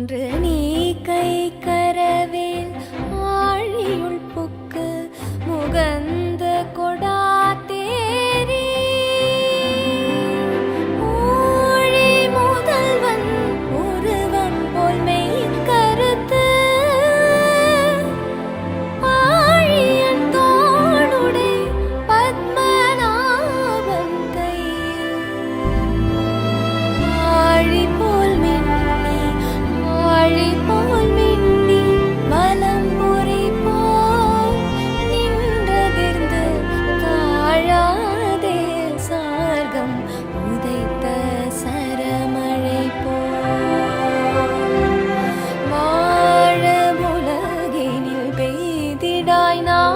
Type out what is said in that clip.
என்று நீ கை I know.